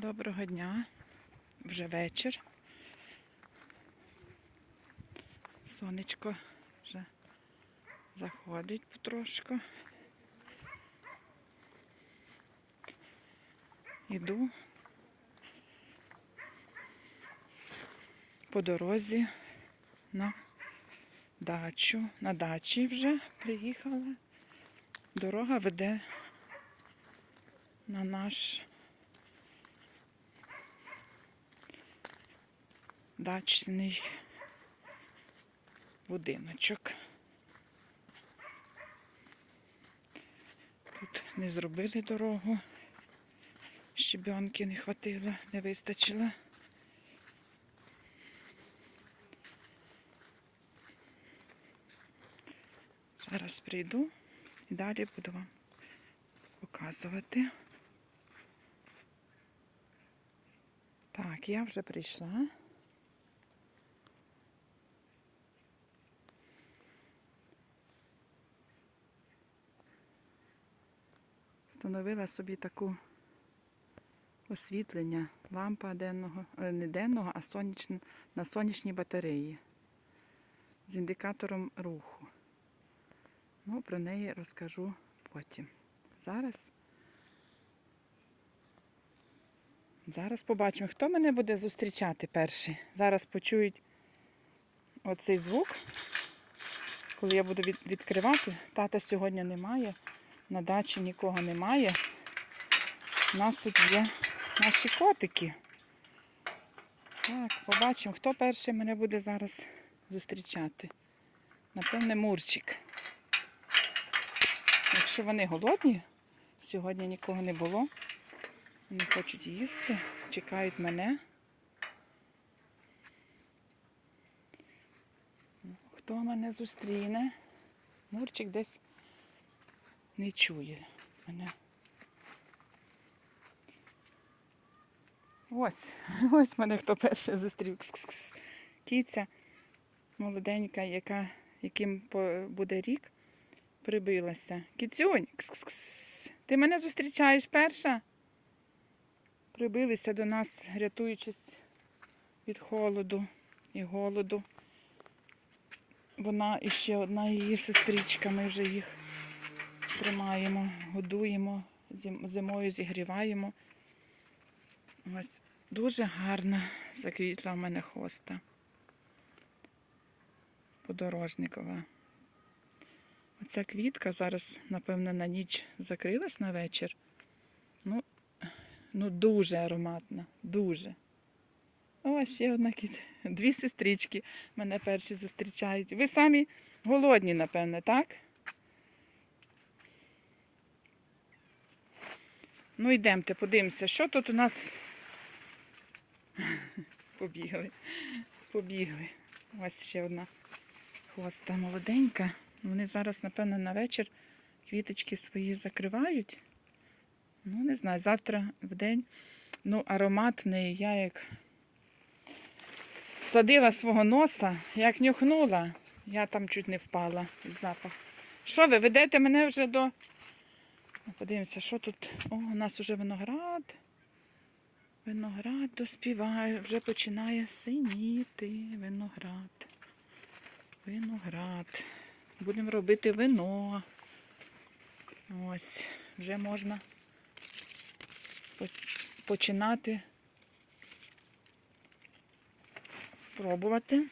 Доброго дня. Вже вечір. Сонечко вже заходить потрошку. Іду по дорозі на дачу. На дачі вже приїхала. Дорога веде на наш дачний будиночок. Тут не зробили дорогу. Щебенки не хватило, не вистачило. Зараз прийду і далі буду вам показувати. Так, я вже прийшла. Встановила собі таку освітлення, лампа денного, е, не денного, а сонячн, на сонячній батареї з індикатором руху. Ну, про неї розкажу потім. Зараз. Зараз побачимо, хто мене буде зустрічати перший. Зараз почують оцей звук, коли я буду від- відкривати. Тата сьогодні немає, на дачі нікого немає. У нас тут є наші котики. Так, побачимо, хто перший мене буде зараз зустрічати. Напевне, Мурчик. Якщо вони голодні, сьогодні нікого не було. Вони хочуть їсти, чекають мене. Хто мене зустріне? Мурчик десь не чує мене. Ось, ось мене хто перший зустрів. Кс-кс-кс. Кіця молоденька, яка, яким буде рік, прибилася. Кіцюнь, кс-кс-кс. ти мене зустрічаєш перша? Прибилися до нас, рятуючись від холоду і голоду. Вона і ще одна її сестричка, ми вже їх тримаємо, годуємо, зимою зігріваємо. Ось дуже гарна заквітла в мене хоста. Подорожникова. Оця квітка зараз, напевно, на ніч закрилась на вечір. Ну, ну дуже ароматна, дуже. О, ще одна кіт. Дві сестрички мене перші зустрічають. Ви самі голодні, напевне, так? Ну, йдемте, подивимося, що тут у нас. Побігли. Побігли. Ось ще одна хвоста молоденька. Вони зараз, напевно, на вечір квіточки свої закривають. Ну, не знаю, завтра в день. Ну, аромат в неї, я як садила свого носа, як нюхнула, я там чуть не впала від запаху. Що ви, ведете мене вже до. Ну, Подивимося, що тут. О, у нас вже виноград. Виноград доспіває, вже починає синіти виноград. Виноград. Будемо робити вино. Ось, вже можна починати пробувати.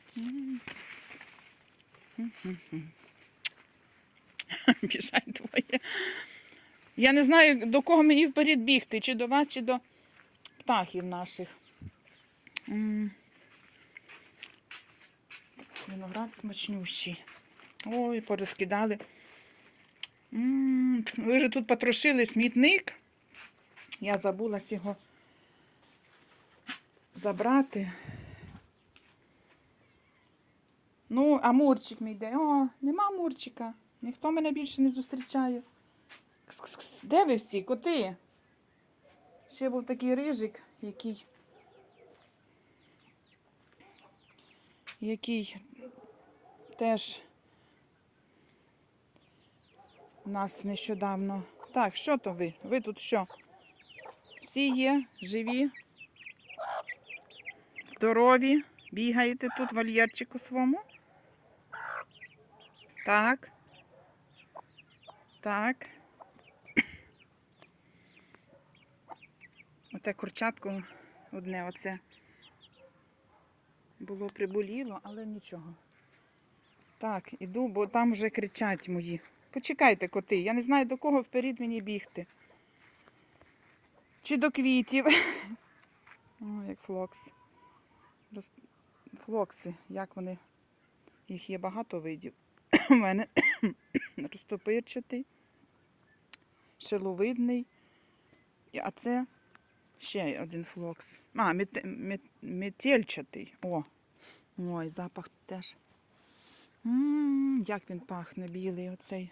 Біжать двоє. Я не знаю, до кого мені вперед бігти, чи до вас, чи до птахів наших. Виноград смачнющий. Ой, порозкидали. Ви вже тут потрошили смітник. Я забулась його забрати. Ну, а Мурчик мій йде. О, нема Мурчика. Ніхто мене більше не зустрічає. Кс-кс-кс. Де ви всі, коти? Ще був такий рижик, який. Який теж у нас нещодавно. Так, що то ви? Ви тут що? Всі є, живі, здорові. Бігаєте тут вольєрчику своєму. Так. Так. Оте курчатко одне оце було приболіло, але нічого. Так, іду, бо там вже кричать мої. Почекайте, коти, я не знаю до кого вперед мені бігти. Чи до квітів. О, як флокс. Роз- Флокси, як вони. Їх є багато видів. У мене розтопирчатий, шиловидний. А це ще один флокс. А, мет, мет, метельчатий. О, ой, запах теж. м як він пахне білий оцей.